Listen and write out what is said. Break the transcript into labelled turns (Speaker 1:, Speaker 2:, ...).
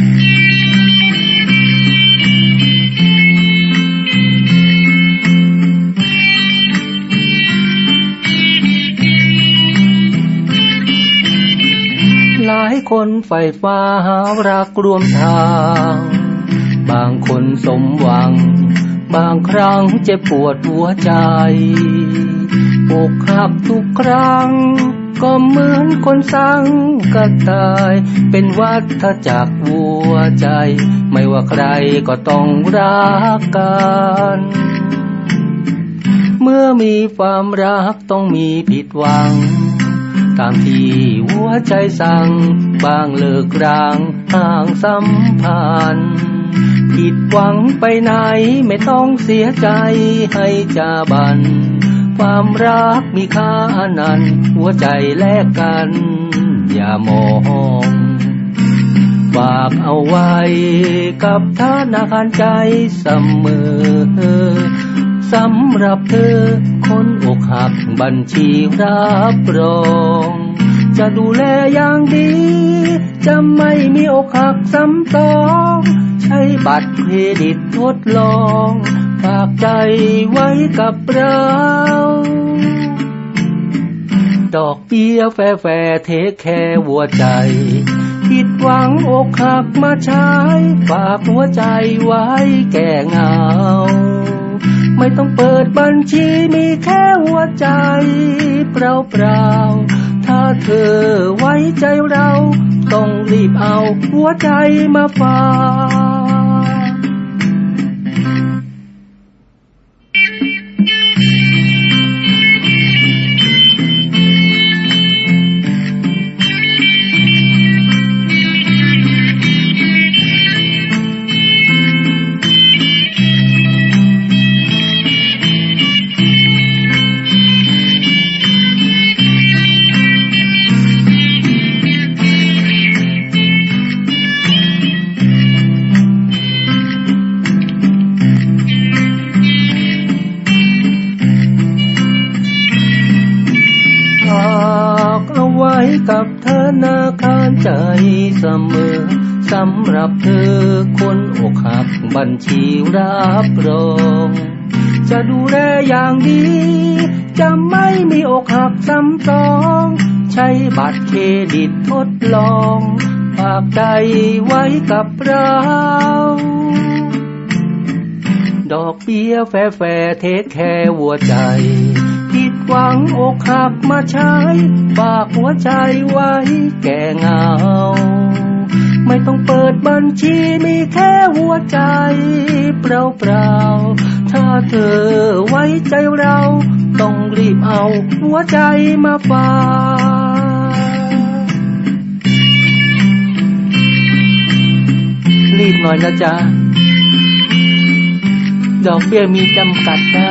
Speaker 1: หลายคนใฝ่ฟ้าหารักรวมทาง บางคนสมหวัง บางครั้งเจ็บปวดหัวใจอกหักทุกครั้ง ก็เหมือนคนสังกะตาย เป็นวัฏจักรหัวใจ ไม่ว่าใครก็ต้องรักกันเมื่อมีความรักต้องมีผิดหวัง ตามที่หัวใจสั่ง บางเลิกรางห่างสัมพันธ์ผิดหวังไปไหนไม่ต้องเสียใจให้จาบัน ความรักมีค่านั้น หัวใจแลกกัน อย่ามองฝากเอาไว้กับธนาคารใจเสมอสำหรับเธอ คนอกหักบัญชีรับรอง จะดูแลอย่างดี จะไม่มีอกหักซ้ำสองใช้บัตรเครดิตทดลอง ฝากใจไว้กับเรา ดอกเบี้ยแฟแฟเทคแค่หัวใจ ผิดหวังอกหักมาใช้ฝากหัวใจไว้แก่เงา ไม่ต้องเปิดบัญชีมีแค่หัวใจ เปล่าเปล่าถ้าเธอไว้ใจเรา ต้องรีบเอาหัวใจมาฝาก กับธนาคารใจเสมอสำหรับเธอคนอกหักบัญชีรับรองจะดูแลอย่างดี จะไม่มีอกหักซ้ำสอง ใช้บัตรเครดิตทดลองฝากใจไว้กับเรา ดอกเบี้ยแฟแฟเทคแค่หัวใจ หวังอกหักมาใช้ ฝากหัวใจไว้แก่เงา ไม่ต้องเปิดบัญชีมีแค่หัวใจเปล่าเปล่าๆถ้าเธอไว้ใจเรา ต้องรีบเอาหัวใจมาฝากรีบหน่อยนะจ๊ะ ดอกเบี้ยมีจำกัดนะ